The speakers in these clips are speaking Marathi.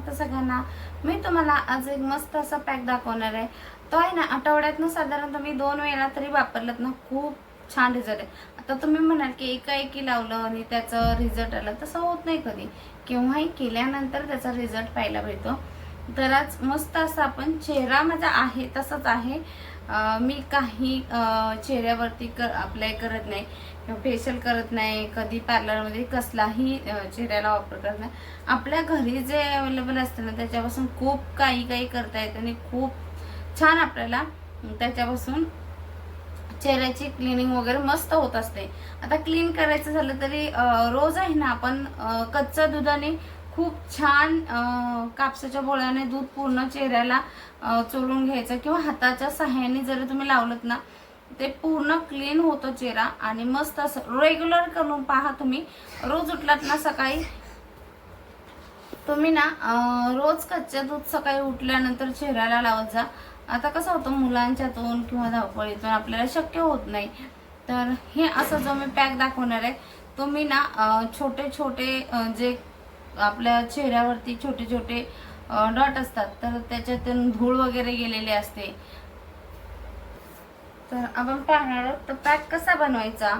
समर्थ सगळ्यांना. मी तुम्हाला आज एक मस्त असा पॅक दाखवणार आहे. तो आहे ना आठवड्यातनं साधारण तुम्ही दोन वेळा तरी वापरलात ना खूप छान रिझल्ट आहे. आता तुम्ही म्हणाल की एकाएकी लावलं आणि त्याचं रिझल्ट आलं तसं होत नाही कधी. केव्हाही केल्यानंतर त्याचा रिझल्ट पाहायला भेटतो तर मस्त असं आपण चेहरा माझा आहे तसंच आहे. मी काही चेहऱ्यावरती कर अप्लाय करत नाही. किंवा फेशियल करत नाही कधी पार्लरमध्ये कसलाही चेहऱ्याला वापर करत नाही. आपल्या घरी जे अवेलेबल असतं ना त्याच्यापासून खूप काही काही करता येतं आणि खूप छान आपल्याला त्याच्यापासून चेहऱ्याची क्लिनिंग वगैरे मस्त होत असते. आता क्लीन करायचं झालं तरी रोज आहे ना आपण कच्च्या दुधाने खूप छान कापसाच्या बोळ्याने दूध पूर्ण चेहऱ्याला चोरून चोळून घ्यायचं किंवा हाताच्या सहाय्याने जरी तुम्ही लावलं ना ते पूर्ण क्लीन होतं चेहरा आणि मस्त असं रेग्युलर करून पहा तुम्ही. रोज उठलात ना सकाळी तुम्ही ना रोज कच्च्या दूध सकाळी उठल्यानंतर चेहऱ्याला लावत जा. आता कसं होतं मुलांच्यातून किंवा धावपळीतून आपल्याला शक्य होत नाही. तर हे असं जो मी पॅक दाखवणार आहे तुम्ही ना छोटे छोटे जे आपल्या चेहऱ्यावरती छोटे छोटे डॉट असतात. तर त्याच्यातून धूळ वगैरे गेलेले असते. तर आपण पाहणार आहोत तर पॅक कसा बनवायचा?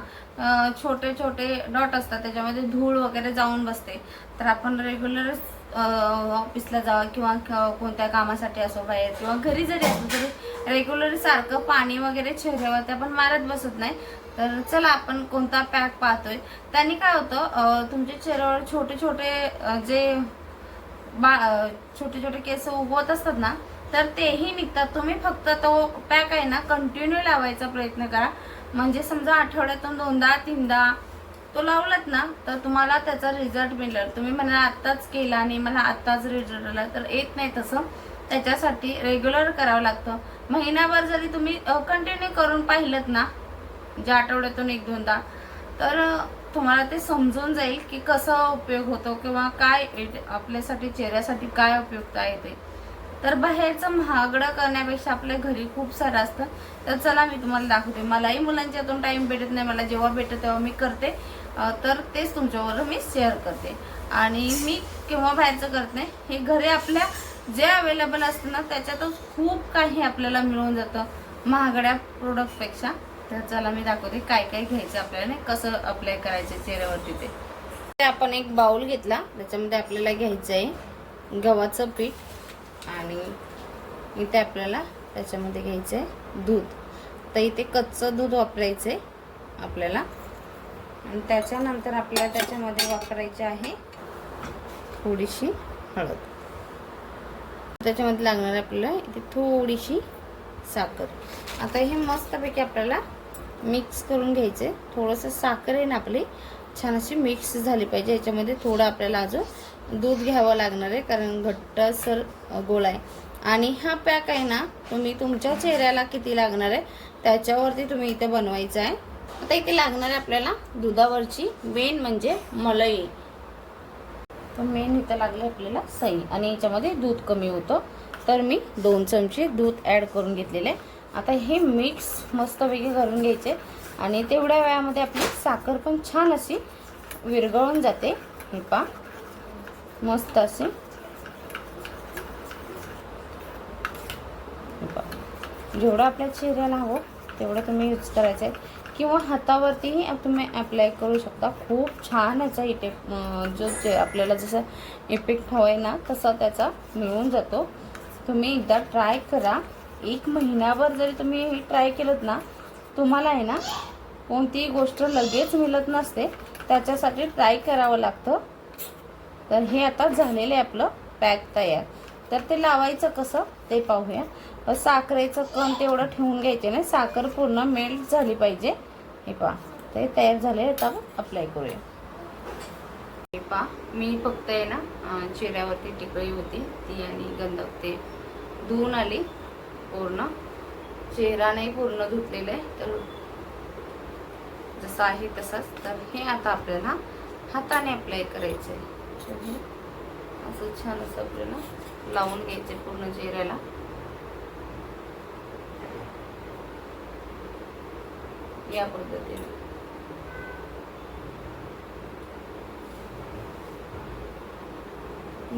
छोटे छोटे डॉट असतात. त्याच्यामध्ये धूळ वगैरे जाऊन बसते. तर आपण रेग्युलर ऑफिसला जावं किंवा कोणत्या कामासाठी असो बाहेर किंवा घरी जरी असो तरी रेग्युलर सारखं पाणी वगैरे चेहऱ्यावरती आपण मारत बसत नाही. तर चला आपण कोणता पॅक पाहतोय. त्यांनी काय होतं तुमच्या चेहऱ्यावर छोटे छोटे जे बा छोटे छोटे केस उगवत असतात ना तर तेही निघतात. तुम्ही फक्त तो पॅक आहे ना कंटिन्यू लावायचा प्रयत्न करा. म्हणजे समजा आठवड्यातून दोनदा तीनदा तो लावलात ना तर तुम्हाला त्याचा रिझल्ट मिळेल. तुम्ही म्हणाल आत्ताच केला आणि मला आत्ताच रिझल्ट आला. तर येत नाही तसं. त्याच्यासाठी रेग्युलर करावं लागतं. महिनाभर जरी तुम्ही कंटिन्यू करून पाहिलं ना ज्या आठवड्यातून एक दोनदा तर तुम्हाला ते समजून जाईल की कसा उपयोग होतो किंवा काय आपल्यासाठी चेहऱ्यासाठी काय उपयुक्त आहे ते तर बाहेरचं महागडं करण्यापेक्षा आपल्या घरी खूप सारं असतं. तर चला मी तुम्हाला दाखवते. मलाही मुलांच्या हातून टाईम भेटत नाही. मला जेव्हा भेटत तेव्हा मी करते. तर तेच तुमच्याबरोबर मी शेअर करते. आणि मी केव्हा बाहेरचं करत नाही हे घरी आपल्या जे अवेलेबल असतं ना त्याच्यातच खूप काही आपल्याला मिळून जातं. महागड्या प्रोडक्टपेक्षा तर चला मी दाखवते काय काय घ्यायचं आपल्याला कसं अप्लाय करायचं चेहऱ्यावरती ते. ते आपण एक बाउल घेतला. त्याच्यामध्ये आपल्याला घ्यायचं आहे गव्हाचं पीठ आणि इथे आपल्याला त्याच्यामध्ये घ्यायचं आहे दूध. तर इथे कच्चं दूध वापरायचं आहे आपल्याला. आणि त्याच्यानंतर आपल्याला त्याच्यामध्ये वापरायचे आहे थोडीशी हळद. त्याच्यामध्ये लागणार आहे आपल्याला इथे थोडीशी साखर. आता हे मस्तपैकी आपल्याला मिक्स करून घ्यायचं. आहे थोडंसं साखर आहे ना आपली छान अशी मिक्स झाली पाहिजे. याच्यामध्ये थोडं आपल्याला अजून दूध घ्यावं लागणार आहे कारण घट्टसर गोळा आहे. आणि हा पॅक आहे ना तुम्ही तुमच्या चेहऱ्याला किती लागणार आहे त्याच्यावरती तुम्ही इथे बनवायचं आहे. आता इथे लागणार आहे आपल्याला दुधावरची मेन म्हणजे मलई. तर मेन इथं लागले आपल्याला सई. आणि याच्यामध्ये दूध कमी होतं. तर मी दोन चमचे दूध ॲड करून घेतलेले. आहे आता हे मिक्स मस्तपैकी करून घ्यायचे. आणि तेवढ्या वेळामध्ये आपली साखर पण छान अशी विरघळून जाते. हे पा मस्त अशी. जेवढं आपल्या चेहऱ्याला हवं तेवढं तुम्ही यूज करायचं आहे किंवा हातावरतीही तुम्ही अप्लाय करू शकता. खूप छान याचा इटे जो जे आपल्याला जसं इफेक्ट हवा आहे ना तसा त्याचा मिळून जातो. तुम्ही एकदा ट्राय करा. एक महिन्याभर जरी तुम्ही हे ट्राय केलं ना तुम्हाला आहे ना कोणतीही गोष्ट लगेच मिळत नसते. त्याच्यासाठी ट्राय करावं लागतं. तर हे आता झालेलं आहे आपलं पॅक तयार. तर ते लावायचं कसं ते पाहूया. साखरेचं कण तेवढं ठेवून घ्यायचे नाही. साखर पूर्ण मेल्ट झाली पाहिजे. हे पहा. ते तयार झाले आता अप्लाय करूया. हे पहा. मी फक्त आहे ना चेहऱ्यावरती टिकळी होती. ती आणि गंधक. ते धुवून आली पूर्ण. चेहरा नाही पूर्ण धुतलेला आहे तर जसं आहे तसंच. तर हे आता आपल्याला हाताने अप्लाय करायचं आहे असं छान असं आपल्याला लावून घ्यायचे पूर्ण चेहऱ्याला. या पद्धतीने.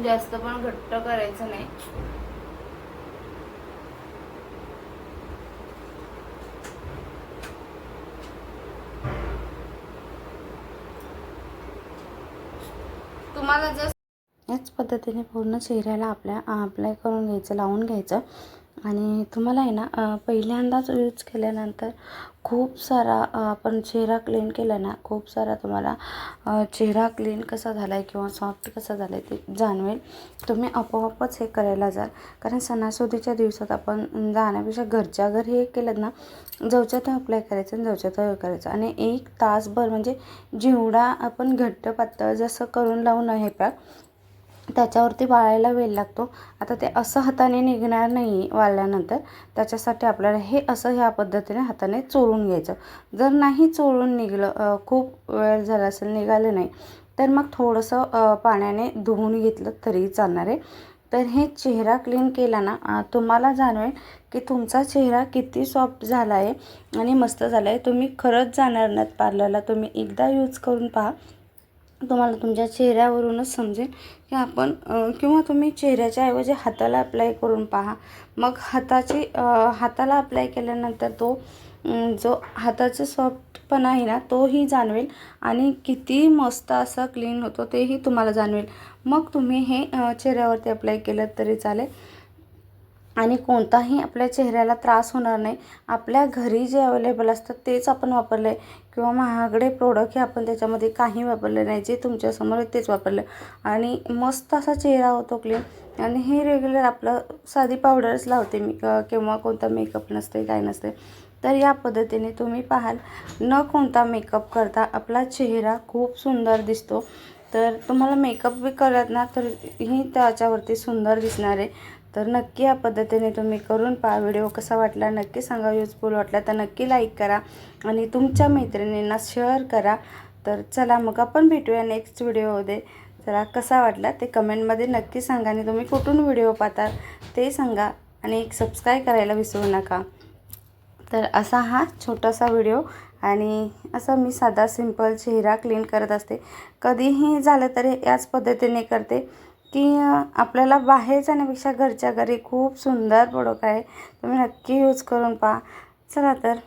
जास्त पण घट्ट करायचं नाही. तुम्हाला जर याच पद्धतीने पूर्ण चेहऱ्याला आपल्या अप्लाय करून घ्यायचं लावून घ्यायचं. आणि तुम्हाला आहे ना पहिल्यांदाच यूज केल्यानंतर खूप सारा आपण चेहरा क्लीन केला ना खूप सारा तुम्हाला चेहरा क्लीन कसा झाला आहे किंवा सॉफ्ट कसा झाला आहे ते जाणवेल. तुम्ही आपोआपच हे करायला जाल. कारण सणासुदीच्या दिवसात आपण जाण्यापेक्षा घरच्या घर हे केलं ना जवच्या तर अप्लाय करायचं आणि जवच्या तर करायचं. आणि एक तासभर म्हणजे जेवढा आपण घट्ट पातळ जसं करून लावून हे पॅक त्याच्यावरती वाळायला वेळ लागतो. आता ते असं हाताने निघणार नाही वाळल्यानंतर. त्याच्यासाठी आपल्याला हे असं ह्या पद्धतीने हाताने चोळून घ्यायचं. जर नाही चोळून निघलं खूप वेळ झाला असेल निघालं नाही तर मग थोडंसं पाण्याने धुवून घेतलं तरी चालणार आहे. तर हे चेहरा क्लीन केला ना तुम्हाला जाणवेल की तुमचा चेहरा किती सॉफ्ट झाला आहे आणि मस्त झाला आहे. तुम्ही खरंच जाणार नाहीत पार्लरला. तुम्ही एकदा यूज करून पहा. तुम्हाला तुमच्या चेहऱ्यावरूनच समजेल की आपण किंवा तुम्ही चेहऱ्याच्या ऐवजी हाताला अप्लाय करून पहा. मग हाताची हाताला अप्लाय केल्यानंतर तो जो हाताचा सॉफ्टपणा आहे ना तोही जाणवेल आणि किती मस्त असा क्लीन होतो तेही तुम्हाला जाणवेल. मग तुम्ही हे चेहऱ्यावरती अप्लाय केलं तरी चालेल. आणि कोणताही आपल्या चेहऱ्याला त्रास होणार नाही. आपल्या घरी जे अवेलेबल असतं तेच आपण वापरलं आहे किंवा महागडे प्रोडक्ट हे आपण त्याच्यामध्ये काही वापरले नाही जे तुमच्यासमोर आहे तेच वापरलं. आणि मस्त असा चेहरा होतो क्लीन आणि हे रेग्युलर आपलं साधी पावडरच लावते मी क- किंवा कोणता मेकअप नसते काय नसते तर या पद्धतीने तुम्ही पाहाल न कोणता मेकअप करता आपला चेहरा खूप सुंदर दिसतो. तर तुम्हाला मेकअप बी करत ना तर ही त्याच्यावरती सुंदर दिसणार आहे तर नक्की या पद्धतीने तुम्ही करून पहा. व्हिडिओ कसा वाटला नक्की सांगा. युजफुल वाटला तर नक्की लाईक करा आणि तुमच्या मैत्रिणींना शेअर करा. तर चला मग आपण भेटूया नेक्स्ट व्हिडिओमध्ये चला कसा वाटला ते कमेंटमध्ये नक्की सांगा आणि तुम्ही कुठून व्हिडिओ पाहता ते सांगा आणि एक सबस्क्राईब करायला विसरू नका. तर असा हा छोटासा व्हिडिओ आणि असा मी साधा सिंपल चेहरा क्लीन करत असते. कधीही झालं तरी याच पद्धतीने करते. की आपल्याला बाहेर जाण्यापेक्षा घरच्या घरी खूप सुंदर प्रोडक्ट आहे. तुम्ही नक्की यूज करून पहा. चला तर